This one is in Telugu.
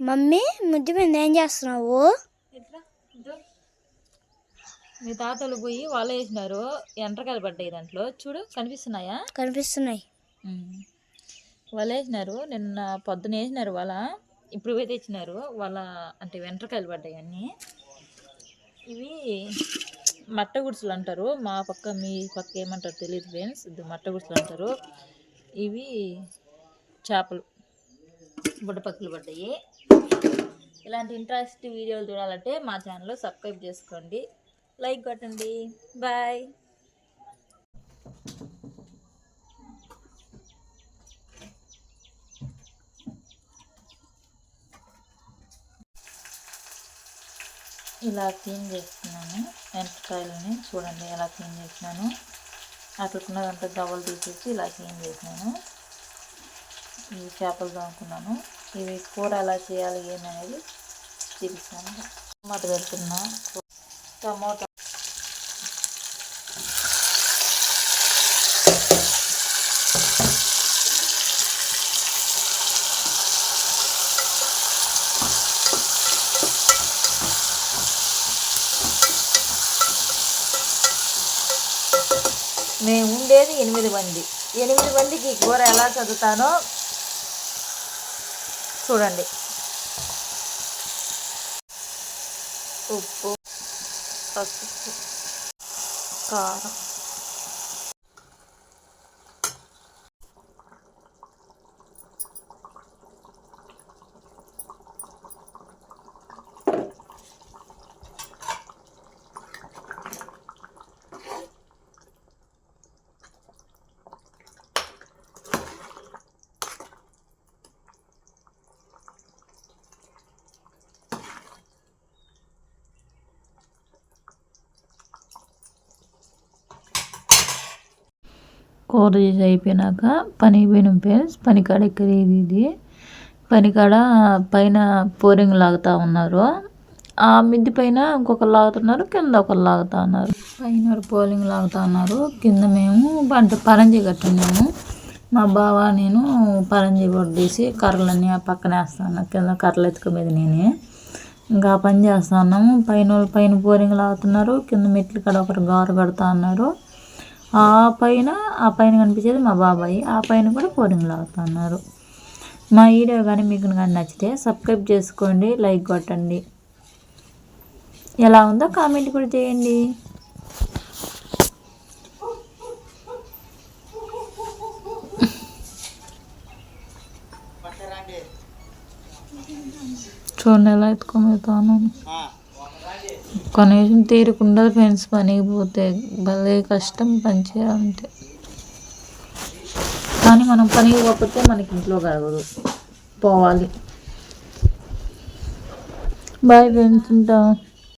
మమ్మీ ముద్దు మీద ఏం చేస్తున్నావు? మీ తాతలు పోయి వాళ్ళు వేసినారు. ఎండ్రకాయలు పడ్డాయి దాంట్లో. చూడు కనిపిస్తున్నాయా? కనిపిస్తున్నాయి. వాళ్ళు వేసినారు. నిన్న పొద్దున వేసినారు వాళ్ళ. ఇప్పుడు పోయి తెచ్చినారు. వాళ్ళ అంటే వెంట్రకాయలు పడ్డాయి అన్నీ. ఇవి మట్ట గుడిసెలు అంటారు. మా పక్క మీ పక్క ఏమంటారు తెలియదు ఫ్రెండ్స్. ఇది మట్ట గుడిసెలు అంటారు. ఇవి చేపలు. బుడపక్కలు పడ్డాయి. ఇలాంటి ఇంట్రెస్ట్ వీడియోలు చూడాలంటే మా ఛానల్లో సబ్స్క్రైబ్ చేసుకోండి. లైక్ కొట్టండి. బాయ్. ఇలా క్లీన్ చేస్తున్నాను. వెంటకాయలని చూడండి ఎలా క్లీన్ చేసినాను అట్లకున్నదంతా గవ్వలు తీసేసి ఇలా క్లీన్ చేసినాను ఈ చేపలు తోముకున్నాను ఇవి కూర ఎలా చేయాలి అనేది చూపిస్తాను. టమాటా పెడుతున్నా. టమోటా. మేము ఉండేది ఎనిమిది మంది. ఎనిమిది మందికి కూర ఎలా చదువుతానో చూడండి. ఉప్పు పసుపు కారం. కూర చేసి అయిపోయినాక పనికి పోయినాం ఫ్రెండ్స్ పనికాడ ఎక్కడేది ఇది? పనికాడ పైన పోరింగ్ లాగుతూ ఉన్నారు. ఆ మిద్ది పైన ఇంకొకరు లాగుతున్నారు కింద ఒకరు లాగుతూ ఉన్నారు. పైన పోలింగ్ లాగుతూ ఉన్నారు. కింద మేము అంటే పరంజి కట్టున్నాము. మా బావ నేను పరంజి కొట్టేసి కర్రలన్నీ ఆ పక్కన వేస్తాను కింద కర్రలు ఎత్తుకోమీద నేనే. ఇంకా పని చేస్తా ఉన్నాము. పైన వాళ్ళు పైన బోరింగ్ లాగుతున్నారు. కింద మెట్లు కాడ ఒకరు గారు కడతా ఉన్నారు. ఆ పైన ఆ పైన కనిపించేది మా బాబాయ్. ఆ పైన కూడా బోరింగ్ లాగుతున్నారు మా వీడియో కానీ మీకు కానీ నచ్చితే సబ్స్క్రైబ్ చేసుకోండి లైక్ కొట్టండి. ఎలా ఉందో కామెంట్ కూడా చేయండి. చూడండి ఎలా ఎత్తుకోమవుతాను కనీసం తీరకుండా ఫ్రెండ్స్ పనికి పోతే భలే కష్టం పని చేయాలంటే కానీ మనం పనికి పోకపోతే మనకి ఇంట్లో గడవదు పోవాలి. బాయ్ ఫ్రెండ్స్ ఉంటాం.